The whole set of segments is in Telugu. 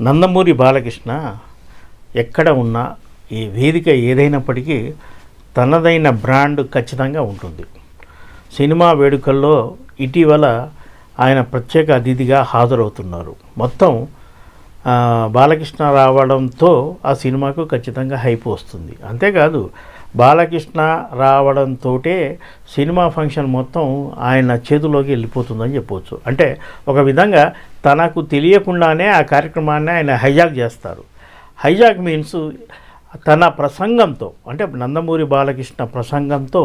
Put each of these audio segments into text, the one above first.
నందమూరి బాలకృష్ణ ఎక్కడ ఉన్నా ఈ వేదిక ఏదైనప్పటికీ తనదైన బ్రాండ్ ఖచ్చితంగా ఉంటుంది. సినిమా వేడుకల్లో ఇటీవల ఆయన ప్రత్యేక అతిథిగా హాజరవుతున్నారు. మొత్తం బాలకృష్ణ రావడంతో ఆ సినిమాకు ఖచ్చితంగా హైప్ వస్తుంది. అంతేకాదు బాలకృష్ణ రావడంతో సినిమా ఫంక్షన్ మొత్తం ఆయన చేతిలోకి వెళ్ళిపోతుందని చెప్పవచ్చు అంటే ఒక విధంగా తనకు తెలియకుండానే ఆ కార్యక్రమాన్ని ఆయన హైజాక్ చేస్తారు. హైజాక్ మీన్స్ తన ప్రసంగంతో అంటే నందమూరి బాలకృష్ణ ప్రసంగంతో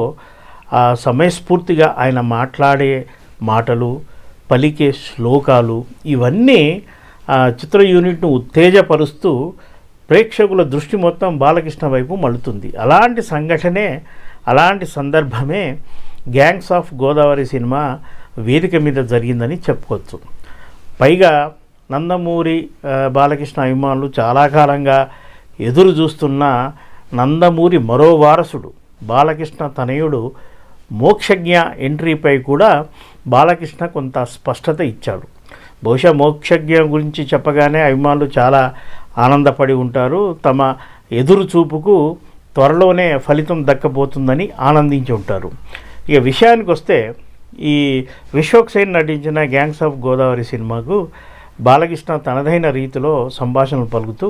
ఆ సమయస్ఫూర్తిగా ఆయన మాట్లాడే మాటలు పలికే శ్లోకాలు ఇవన్నీ చిత్ర యూనిట్ను ఉత్తేజపరుస్తూ ప్రేక్షకుల దృష్టి మొత్తం బాలకృష్ణ వైపు మళ్ళుతుంది. అలాంటి సంఘటనే అలాంటి సందర్భమే గ్యాంగ్స్ ఆఫ్ గోదావరి సినిమా వేదిక మీద జరిగిందని చెప్పుకోవచ్చు. పైగా నందమూరి బాలకృష్ణ అభిమానులు చాలా కాలంగా ఎదురు చూస్తున్న నందమూరి మరో వారసుడు బాలకృష్ణ తనయుడు మోక్షజ్ఞ ఎంట్రీపై కూడా బాలకృష్ణ కొంత స్పష్టత ఇచ్చాడు. బహుశా మోక్షజ్ఞ గురించి చెప్పగానే అభిమానులు చాలా ఆనందపడి ఉంటారు. తమ ఎదురు చూపుకు త్వరలోనే ఫలితం దక్కబోతుందని ఆనందించి ఉంటారు. ఇక విషయానికి వస్తే ఈ విశ్వక్ సేన్ నటించిన గ్యాంగ్స్ ఆఫ్ గోదావరి సినిమాకు బాలకృష్ణ తనదైన రీతిలో సంభాషణలు పలుకుతూ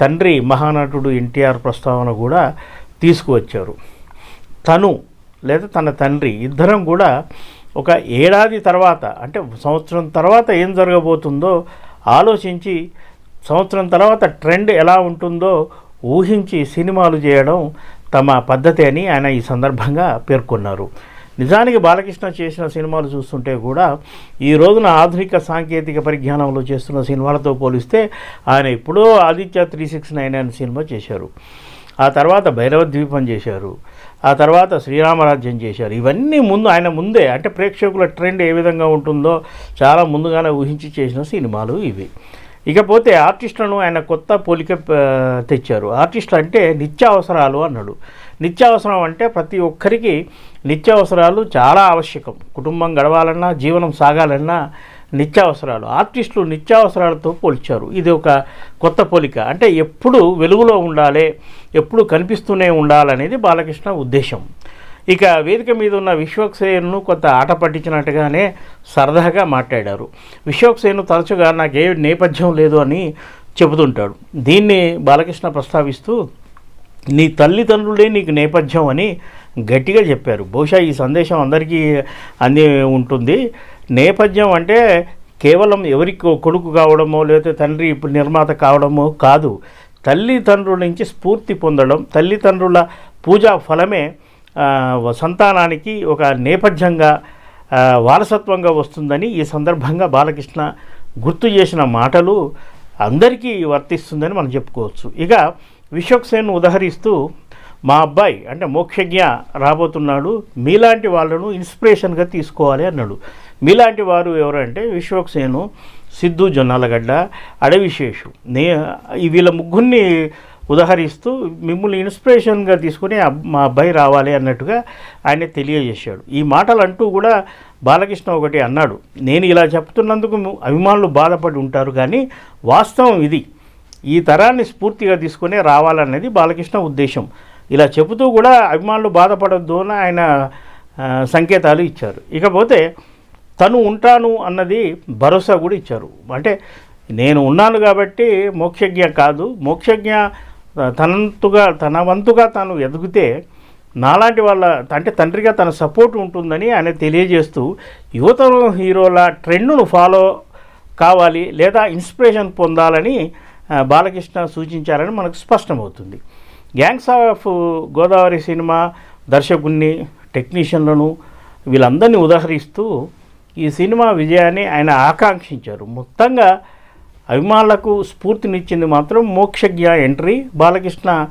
తండ్రి మహానటుడు ఎన్టీఆర్ ప్రస్తావన కూడా తీసుకువచ్చారు. తను లేదా తన తండ్రి ఇద్దరం కూడా ఒక ఏడాది తర్వాత అంటే సంవత్సరం తర్వాత ఏం జరగబోతుందో ఆలోచించి సంవత్సరం తర్వాత ట్రెండ్ ఎలా ఉంటుందో ఊహించి సినిమాలు చేయడం తమ పద్ధతి అని ఆయన ఈ సందర్భంగా పేర్కొన్నారు. నిజానికి బాలకృష్ణ చేసిన సినిమాలు చూస్తుంటే కూడా ఈ రోజున ఆధునిక సాంకేతిక పరిజ్ఞానంలో చేస్తున్న సినిమాలతో పోలిస్తే ఆయన ఎప్పుడో ఆదిత్య త్రీ సిక్స్ నైన్ అనే సినిమా చేశారు. ఆ తర్వాత భైరవ ద్వీపం చేశారు. ఆ తర్వాత శ్రీరామరాజ్యం చేశారు. ఇవన్నీ ముందు ఆయన ముందే అంటే ప్రేక్షకుల ట్రెండ్ ఏ విధంగా ఉంటుందో చాలా ముందుగానే ఊహించి చేసిన సినిమాలు ఇవి. ఇకపోతే ఆర్టిస్టులను ఆయన కొత్త పోలిక తెచ్చారు. ఆర్టిస్టులు అంటే నిత్యావసరాలు అన్నాడు. నిత్యావసరం అంటే ప్రతి ఒక్కరికి నిత్యావసరాలు చాలా ఆవశ్యకం. కుటుంబం గడవాలన్నా జీవనం సాగాలన్నా నిత్యావసరాలు. ఆర్టిస్టులు నిత్యావసరాలతో పోల్చారు. ఇది ఒక కొత్త పోలిక. అంటే ఎప్పుడు వెలుగులో ఉండాలి ఎప్పుడు కనిపిస్తూనే ఉండాలనేది బాలకృష్ణ ఉద్దేశం. ఇక వేదిక మీద ఉన్న విశ్వక్సేన్ను కొంత ఆట పట్టించినట్టుగానే సరదాగా మాట్లాడారు. విశ్వక్సేను తరచుగా నాకు ఏ నేపథ్యం లేదు అని చెబుతుంటాడు. దీన్ని బాలకృష్ణ ప్రస్తావిస్తూ నీ తల్లిదండ్రులే నీకు నేపథ్యం అని గట్టిగా చెప్పారు. బహుశా ఈ సందేశం అందరికీ అంది ఉంటుంది. నేపథ్యం అంటే కేవలం ఎవరికి కొడుకు కావడమో లేకపోతే తండ్రి ఇప్పుడు నిర్మాత కావడమో కాదు. తల్లిదండ్రుల నుంచి స్ఫూర్తి పొందడం తల్లిదండ్రుల పూజా ఫలమే సంతానానికి ఒక నేపథ్యంగా వారసత్వంగా వస్తుందని ఈ సందర్భంగా బాలకృష్ణ గుర్తు చేసిన మాటలు అందరికీ వర్తిస్తుందని మనం చెప్పుకోవచ్చు. ఇక విశ్వక్సేన్ ఉదహరిస్తూ మా అబ్బాయి అంటే మోక్షజ్ఞ రాబోతున్నాడు మీలాంటి వాళ్ళను ఇన్స్పిరేషన్గా తీసుకోవాలి అన్నాడు. మీలాంటి వారు ఎవరంటే విశ్వక్సేను సిద్ధు జొన్నాలగడ్డ అడవిశేషు నే వీళ్ళ ముగ్గురిని ఉదహరిస్తూ మిమ్మల్ని ఇన్స్పిరేషన్గా తీసుకుని మా అబ్బాయి రావాలి అన్నట్టుగా ఆయన తెలియజేశాడు. ఈ మాటలు అంటూ కూడా బాలకృష్ణ ఒకటి అన్నాడు నేను ఇలా చెప్తున్నందుకు అభిమానులు బాధపడి ఉంటారు కానీ వాస్తవం ఇది. ఈ తరాన్ని స్ఫూర్తిగా తీసుకునే రావాలన్నది బాలకృష్ణ ఉద్దేశం. ఇలా చెబుతూ కూడా అభిమానులు బాధపడద్దు అని ఆయన సంకేతాలు ఇచ్చారు. ఇకపోతే తను ఉంటాను అన్నది భరోసా కూడా ఇచ్చారు. అంటే నేను ఉన్నాను కాబట్టి మోక్షజ్ఞ కాదు. మోక్షజ్ఞ తనంతుగా తన వంతుగా తాను ఎదిగితే నాలాంటి వాళ్ళ అంటే తండ్రిగా తన సపోర్ట్ ఉంటుందని ఆయన తెలియజేస్తూ యువతరం హీరోల ట్రెండ్ను ఫాలో కావాలి లేదా ఇన్స్పిరేషన్ పొందాలని బాలకృష్ణ సూచించారని మనకు స్పష్టమవుతుంది. గ్యాంగ్స్ ఆఫ్ గోదావరి సినిమా దర్శకుణ్ణి టెక్నీషియన్లను వీళ్ళందరినీ ఉదాహరిస్తూ ఈ సినిమా విజయాన్ని ఆయన ఆకాంక్షించారు. మొత్తంగా అభిమానులకు స్ఫూర్తినిచ్చింది మాత్రం మోక్షజ్ఞ ఎంట్రీ బాలకృష్ణ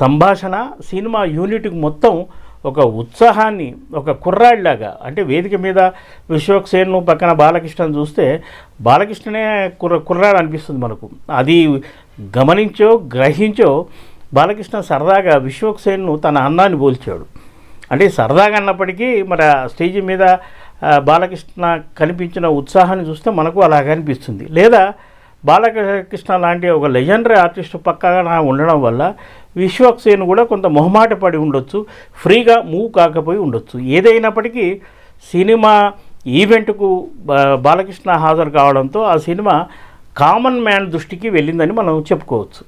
సంభాషణ సినిమా యూనిట్కి మొత్తం ఒక ఉత్సాహాన్ని ఒక కుర్రాడిలాగా అంటే వేదిక మీద విశ్వక్సేన్ను పక్కన బాలకృష్ణను చూస్తే బాలకృష్ణనే కుర్ర కుర్రాడు అనిపిస్తుంది మనకు. అది గమనించో గ్రహించో బాలకృష్ణ సరదాగా విశ్వక్సేన్ను తన అన్నాన్ని పోల్చాడు. అంటే సరదాగా అన్నప్పటికీ మరి ఆ స్టేజ్ మీద బాలకృష్ణ కనిపించిన ఉత్సాహాన్ని చూస్తే మనకు అలాగ అనిపిస్తుంది. లేదా బాలకృష్ణ లాంటి ఒక లెజెండరీ ఆర్టిస్ట్ పక్కగా ఉండడం వల్ల విశ్వక్సేన్ కూడా కొంత మొహమాట పడి ఉండొచ్చు ఫ్రీగా మూవ్ కాకపోయి ఉండొచ్చు. ఏదైనప్పటికీ సినిమా ఈవెంట్కు బాలకృష్ణ హాజరు కావడంతో ఆ సినిమా కామన్ మ్యాన్ దృష్టికి వెళ్ళిందని మనం చెప్పుకోవచ్చు.